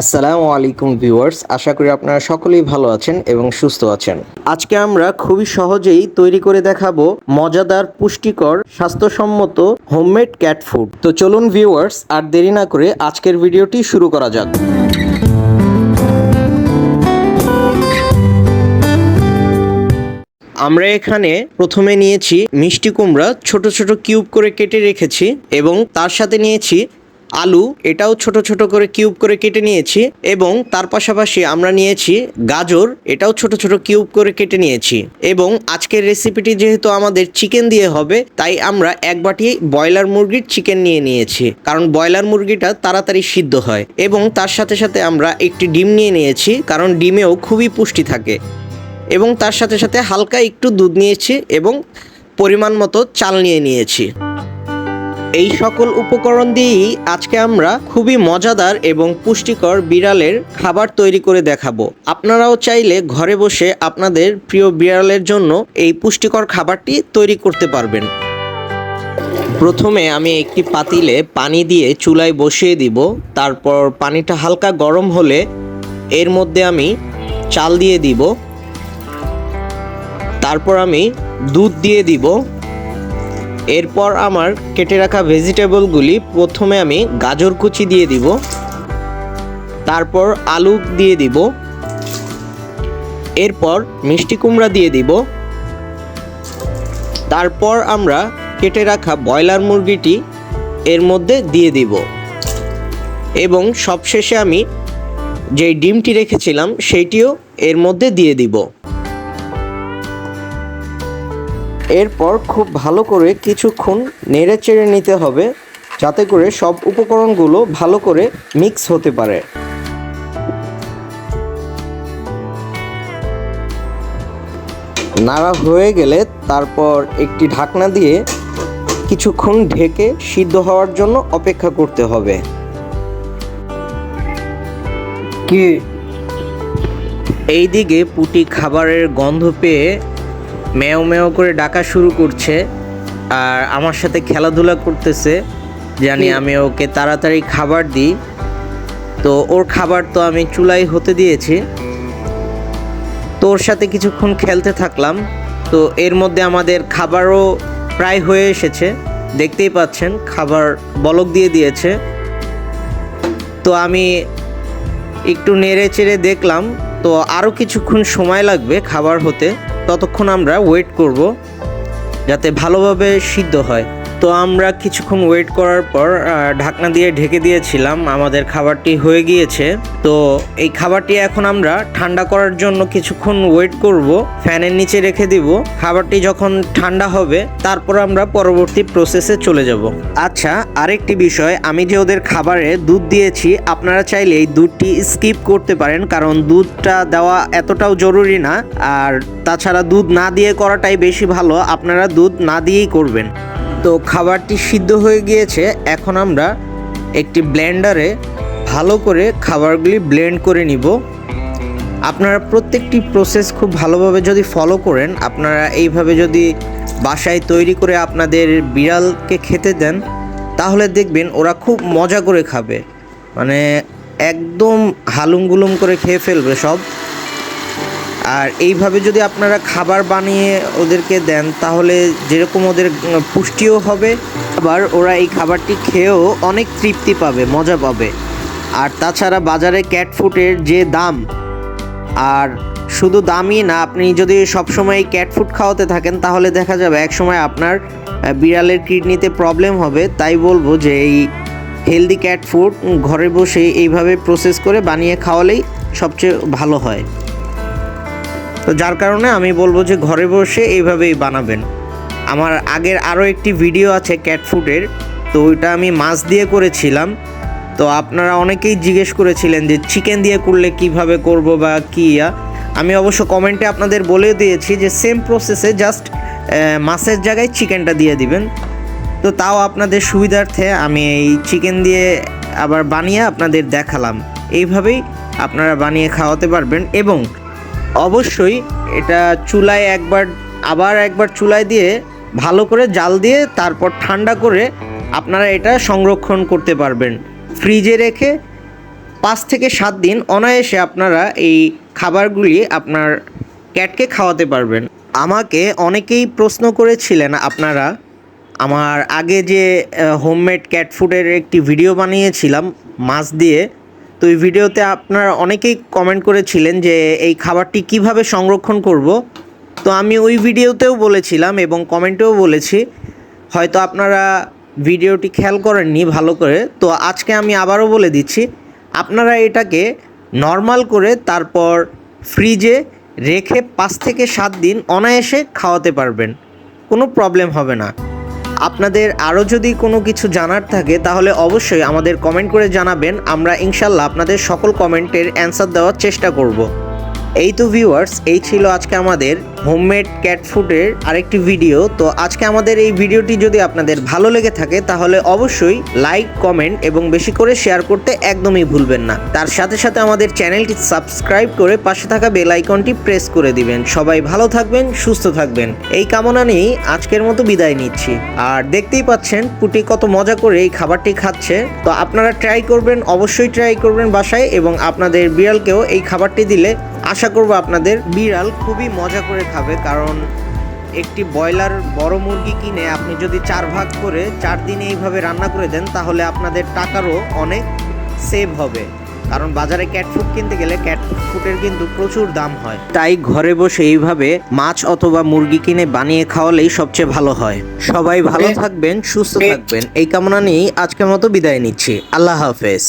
আসসালামু আলাইকুম ভিউয়ার্স, আশা করি আপনারা সকলেই ভালো আছেন এবং সুস্থ আছেন। আজকে আমরা খুবই সহজেই তৈরি করে দেখাবো মজাদার, পুষ্টিকর, স্বাস্থ্যসম্মত হোমমেড ক্যাট ফুড। তো চলুন ভিউয়ার্স, আর দেরি না করে আজকের ভিডিওটি শুরু করা যাক। আমরা এখানে প্রথমে নিয়েছি মিষ্টি কুমড়া, ছোট ছোট কিউব করে কেটে রেখেছি এবং তার সাথে নিয়েছি আলু, এটাও ছোট ছোট করে কিউব করে কেটে নিয়েছি এবং তার পাশাপাশি আমরা নিয়েছি গাজর, এটাও ছোট ছোট কিউব করে কেটে নিয়েছি এবং আজকের রেসিপিটি যেহেতু আমাদের চিকেন দিয়ে হবে, তাই আমরা এক বাটি ব্রয়লার মুরগির চিকেন নিয়ে নিয়েছি। কারণ ব্রয়লার মুরগিটা তাড়াতাড়ি সিদ্ধ হয় এবং তার সাথে সাথে আমরা একটি ডিম নিয়ে নিয়েছি, কারণ ডিমেও খুবই পুষ্টি থাকে। এবং তার সাথে সাথে হালকা একটু দুধ নিয়েছি এবং পরিমাণ মতো চাল নিয়ে নিয়েছি। এই সকল উপকরণ দিয়েই আজকে আমরা খুবই মজাদার এবং পুষ্টিকর বিড়ালের খাবার তৈরি করে দেখাবো। আপনারাও চাইলে ঘরে বসে আপনাদের প্রিয় বিড়ালের জন্য এই পুষ্টিকর খাবারটি তৈরি করতে পারবেন। প্রথমে আমি একটি পাতিলে পানি দিয়ে চুলায় বসিয়ে দিব। তারপর পানিটা হালকা গরম হলে এর মধ্যে আমি চাল দিয়ে দিব। তারপর আমি দুধ দিয়ে দিব। এরপর আমার কেটে রাখা ভেজিটেবলগুলি প্রথমে আমি গাজর কুচি দিয়ে দিব। তারপর আলু দিয়ে দিব। এরপর মিষ্টি কুমড়া দিয়ে দিব। তারপর আমরা কেটে রাখা ব্রয়লার মুরগিটি এর মধ্যে দিয়ে দিব। এবং সবশেষে আমি যেই ডিমটি রেখেছিলাম, সেইটিও এর মধ্যে দিয়ে দিব। এরপর খুব ভালো করে কিছুক্ষণ নেড়ে চেড়ে নিতে হবে, যাতে করে সব উপকরণগুলো ভালো করে মিক্স হতে পারে। নাড়া হয়ে গেলে তারপর একটি ঢাকনা দিয়ে কিছুক্ষণ ঢেকে সিদ্ধ হওয়ার জন্য অপেক্ষা করতে হবে। কি? এইদিকে পুটি খাবারের গন্ধ পেয়ে ম্যাও ম্যাও করে ডাকা শুরু করছে আর আমার সাথে খেলাধুলা করতেছে। জানি আমি ওকে তাড়াতাড়ি খাবার দিই। তো ওর খাবার তো আমি চুলাই হতে দিয়েছি। তো ওর সাথে কিছুক্ষণ খেলতে থাকলাম। তো এর মধ্যে আমাদের খাবারও প্রায় হয়ে এসেছে। দেখতেই পাচ্ছেন, খাবার বলক দিয়ে দিয়েছে। তো আমি একটু নেড়ে চেড়ে দেখলাম। তো আরও কিছুক্ষণ সময় লাগবে খাবার হতে। ততক্ষণ আমরা ওয়েট করব যাতে ভালোভাবে সিদ্ধ হয়। তো আমরা কিছুক্ষণ ওয়েট করার পর ঢাকনা দিয়ে ঢেকে দিয়েছিলাম, আমাদের খাবারটি হয়ে গিয়েছে। তো এই খাবারটি এখন আমরা ঠান্ডা করার জন্য কিছুক্ষণ ওয়েট করব, ফ্যানের নিচে রেখে দিব। খাবারটি যখন ঠান্ডা হবে, তারপর আমরা পরবর্তী প্রসেসে চলে যাব। আচ্ছা আরেকটি বিষয়, আমি যে ওদের খাবারে দুধ দিয়েছি, আপনারা চাইলে এই দুধটি স্কিপ করতে পারেন, কারণ দুধটা দেওয়া এতটাও জরুরি না। আর তাছাড়া দুধ না দিয়ে করাটাই বেশি ভালো, আপনারা দুধ না দিয়েই করবেন। তো খাবারটি সিদ্ধ হয়ে গিয়েছে, এখন আমরা একটি ব্লেন্ডারে ভালো করে খাবারগুলি ব্লেন্ড করে নিব। আপনারা প্রত্যেকটি প্রসেস খুব ভালোভাবে যদি ফলো করেন, আপনারা এইভাবে যদি বাসায় তৈরি করে আপনাদের বিড়ালকে খেতে দেন, তাহলে দেখবেন ওরা খুব মজা করে খাবে। মানে একদম হালুম গুলুম করে খেয়ে ফেলবে সব। আর এইভাবে যদি আপনারা খাবার বানিয়ে ওদেরকে দেন, তাহলে যেরকম ওদের পুষ্টিও হবে, আবার ওরা এই খাবারটি খেয়েও অনেক তৃপ্তি পাবে, মজা পাবে। আর তাছাড়া বাজারে ক্যাট ফুডের যে দাম, আর শুধু দামই না, আপনি যদি সবসময় ক্যাট ফুড খাওয়াতে থাকেন, তাহলে দেখা যাবে একসময় আপনার বিড়ালের কিডনিতে প্রবলেম হবে। তাই বলব যে এই হেলদি ক্যাট ফুড ঘরে বসে এইভাবে প্রসেস করে বানিয়ে খাওয়ালেই সবচেয়ে ভালো হয়। তো যার কারণে আমি বলব যে ঘরে বসে এইভাবেই বানাবেন। আমার আগের আরও একটি ভিডিও আছে ক্যাট ফুডের তো ওইটা আমি মাছ দিয়ে করেছিলাম। তো আপনারা অনেকেই জিজ্ঞেস করেছিলেন যে চিকেন দিয়ে করলে কীভাবে করব বা কী ইয়া। আমি অবশ্য কমেন্টে আপনাদের বলে দিয়েছি যে সেম প্রসেসে জাস্ট মাছের জায়গায় চিকেনটা দিয়ে দিবেন। তো তাও আপনাদের সুবিধার্থে আমি এই চিকেন দিয়ে আবার বানিয়ে আপনাদের দেখালাম। এইভাবেই আপনারা বানিয়ে খাওয়াতে পারবেন এবং অবশ্যই এটা চুলায় একবার, আবার একবার চুলায় দিয়ে ভালো করে জাল দিয়ে তারপর ঠান্ডা করে আপনারা এটা সংরক্ষণ করতে পারবেন। ফ্রিজে রেখে পাঁচ থেকে সাত দিন অনায়াসে আপনারা এই খাবারগুলি আপনার ক্যাটকে খাওয়াতে পারবেন। আমাকে অনেকেই প্রশ্ন করেছিলেন আপনারা, আমার আগে যে হোমমেড ক্যাট ফুডের একটি ভিডিও বানিয়েছিলাম মাছ দিয়ে তো এই ভিডিওতে আপনারা অনেকেই কমেন্ট করেছিলেন যে এই খাবারটি কীভাবে সংরক্ষণ করব। তো আমি ওই ভিডিওতেও বলেছিলাম এবং কমেন্টেও বলেছি। হয়তো আপনারা ভিডিওটি খেয়াল করেননি ভালো করে। তো আজকে আমি আবারও বলে দিচ্ছি, আপনারা এটাকে নর্মাল করে তারপর ফ্রিজে রেখে পাঁচ থেকে সাত দিন অনায়াসে খাওয়াতে পারবেন। কোনো প্রবলেম হবে না। আপনাদের আরও যদি কোনো কিছু জানার থাকে, তাহলে অবশ্যই আমাদের কমেন্ট করে জানাবেন। আমরা ইনশাল্লাহ আপনাদের সকল কমেন্টের অ্যান্সার দেওয়ার চেষ্টা করব। এই তো ভিউয়ার্স এই ছিল আজকে আমাদের হোমমেড ক্যাট ফুডের আরেকটি ভিডিও তো আজকে আমাদের এই ভিডিওটি যদি আপনাদের ভালো লেগে থাকে, তাহলে অবশ্যই লাইক কমেন্ট এবং বেশি করে শেয়ার করতে একদমই ভুলবেন না। তার সাথে সাথে আমাদের চ্যানেলটি সাবস্ক্রাইব করে পাশে থাকা বেল আইকনটি প্রেস করে দিবেন। সবাই ভালো থাকবেন, সুস্থ থাকবেন। এই কামনা নিয়েই আজকের মতো বিদায় নিচ্ছি। আর দেখতেই পাচ্ছেন, পুটি কত মজা করে এই খাবারটি খাচ্ছে। তো আপনারা ট্রাই করবেন, অবশ্যই ট্রাই করবেন বাসায় এবং আপনাদের বিড়ালকেও এই খাবারটি দিলে আশা করব আপনাদের বিড়াল খুবই মজা করে খাবে, কারণ একটি ব্রয়লার বড় মুরগি কিনে আপনি যদি চার ভাগ করে চার দিনে এইভাবে রান্না করে দেন, তাহলে আপনাদের টাকারও অনেক সেভ হবে। কারণ বাজারে ক্যাট ফুড কিনতে গেলে ক্যাট ফুডের কিন্তু প্রচুর দাম হয়। তাই ঘরে বসে এইভাবে মাছ অথবা মুরগি কিনে বানিয়ে খাওয়ালেই সবচেয়ে ভালো হয়। সবাই ভালো থাকবেন, সুস্থ থাকবেন। এই কামনা নিয়েই আজকের মতো বিদায় নিচ্ছি। আল্লাহ হাফেজ।